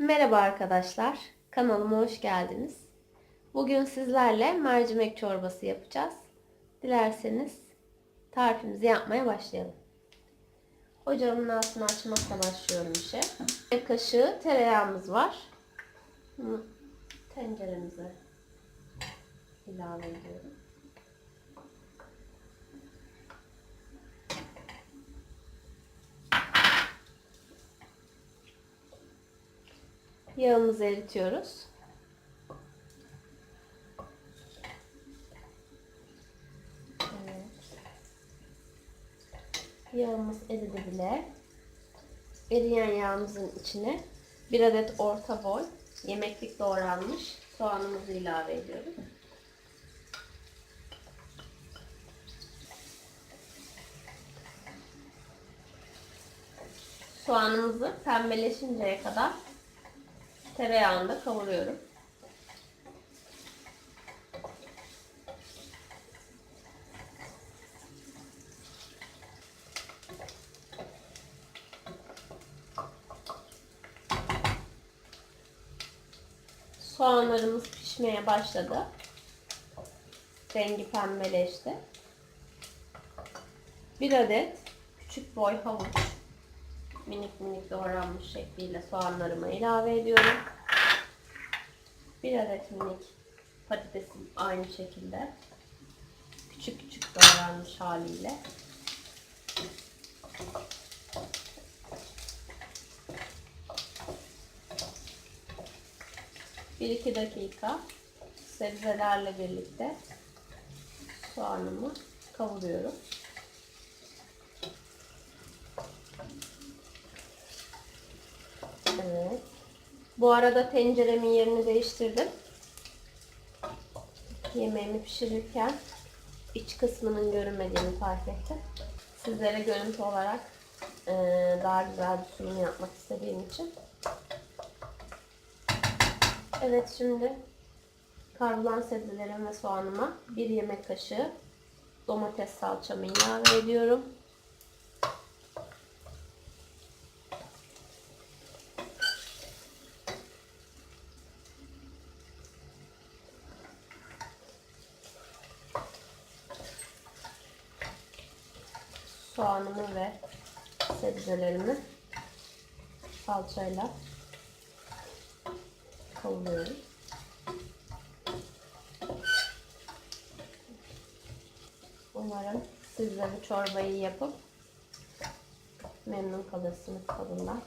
Merhaba arkadaşlar, kanalıma hoş geldiniz. Bugün sizlerle mercimek çorbası yapacağız. Dilerseniz tarifimizi yapmaya başlayalım. Ocağımın altını açmakla başlıyorum işe. Bir kaşığı tereyağımız var. Bunu tenceremize ilave ediyorum. Yağımızı eritiyoruz. Evet. Yağımız eridi bile. Eriyen yağımızın içine bir adet orta boy yemeklik doğranmış soğanımızı ilave ediyoruz. Soğanımızı pembeleşinceye kadar tereyağında kavuruyorum. Soğanlarımız pişmeye başladı. Rengi pembeleşti. Bir adet küçük boy havuç minik minik doğranmış şekliyle soğanlarıma ilave ediyorum. Bir adet minik patatesim aynı şekilde. Küçük küçük doğranmış haliyle. Bir iki dakika sebzelerle birlikte soğanımı kavuruyorum. Evet. Bu arada tenceremin yerini değiştirdim. Yemeğimi pişirirken iç kısmının görünmediğini fark ettim. Sizlere görüntü olarak e, daha güzel bir sunum yapmak istediğim için. Evet şimdi kavrulan sebzelerim ve soğanıma bir yemek kaşığı domates salçamı ilave ediyorum. Soğanımı ve sebzelerimi salçayla kavuruyorum. Umarım siz de bu çorbayı yapıp memnun kalırsınız tadından.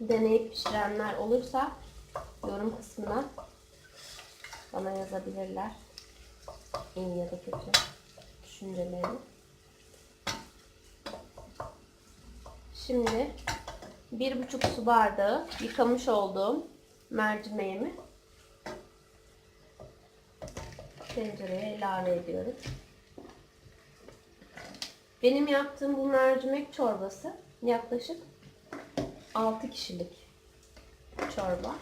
Deneyip pişirenler olursa yorum kısmına bana yazabilirler. İyi ya da kötü düşüncelerini. Şimdi bir buçuk su bardağı yıkamış olduğum mercimeğimi tencereye ilave ediyorum. Benim yaptığım bu mercimek çorbası yaklaşık 6 kişilik çorba.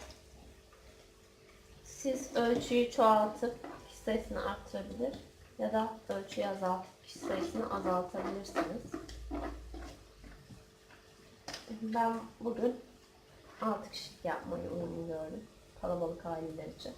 Siz ölçüyü çoğaltıp kişi sayısını arttırabilir ya da ölçüyü azaltıp kişi sayısını azaltabilirsiniz. Ben bugün 6 kişilik yapmayı uygun gördüm. Kalabalık aileler için.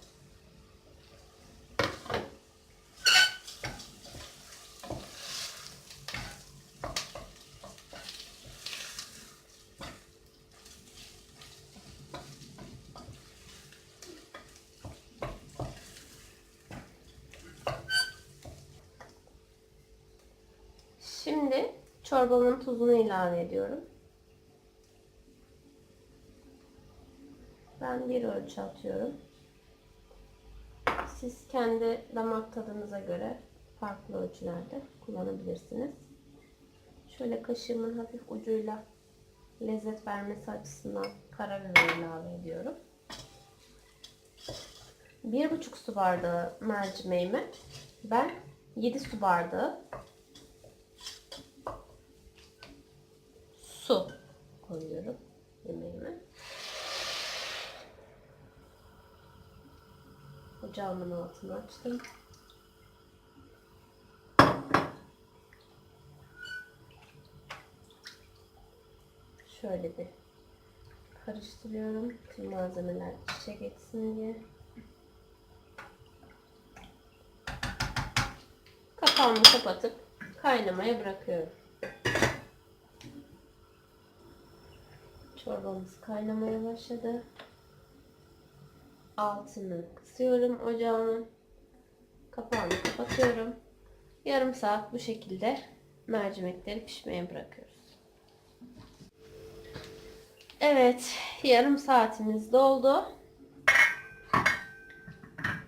Şimdi çorbamın tuzunu ilave ediyorum. Ben bir ölçü atıyorum. Siz kendi damak tadınıza göre farklı ölçülerde kullanabilirsiniz. Şöyle kaşığımın hafif ucuyla lezzet vermesi açısından karabiber ilave ediyorum. Bir buçuk su bardağı mercimeğimi ben 7 su bardağı koyuyorum yemeğime. Ocağımın altını açtım. Şöyle bir karıştırıyorum. Tüm malzemeler içe geçsin diye. Kapağını kapatıp kaynamaya bırakıyorum. Çorbamız kaynamaya başladı. Altını kısıyorum ocağımın. Kapağını kapatıyorum. Yarım saat bu şekilde mercimekleri pişmeye bırakıyoruz. Evet, yarım saatimiz doldu.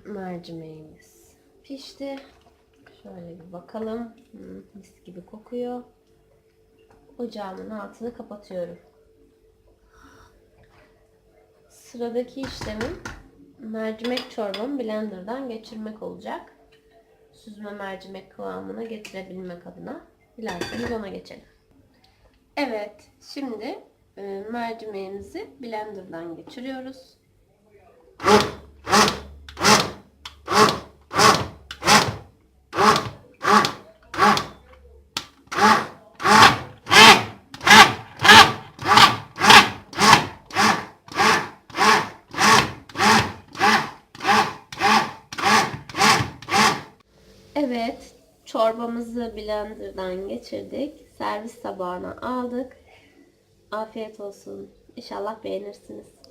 Mercimeğimiz pişti. Şöyle bir bakalım. Hmm, mis gibi kokuyor. Ocağımın altını kapatıyorum. Sıradaki işlemim mercimek çorbamı blenderdan geçirmek olacak. Süzme mercimek kıvamına getirebilmek adına. Dilerseniz ona geçelim. Evet, şimdi e, mercimeğimizi blenderdan geçiriyoruz. Evet, çorbamızı blenderdan geçirdik. Servis tabağına aldık. Afiyet olsun. İnşallah beğenirsiniz.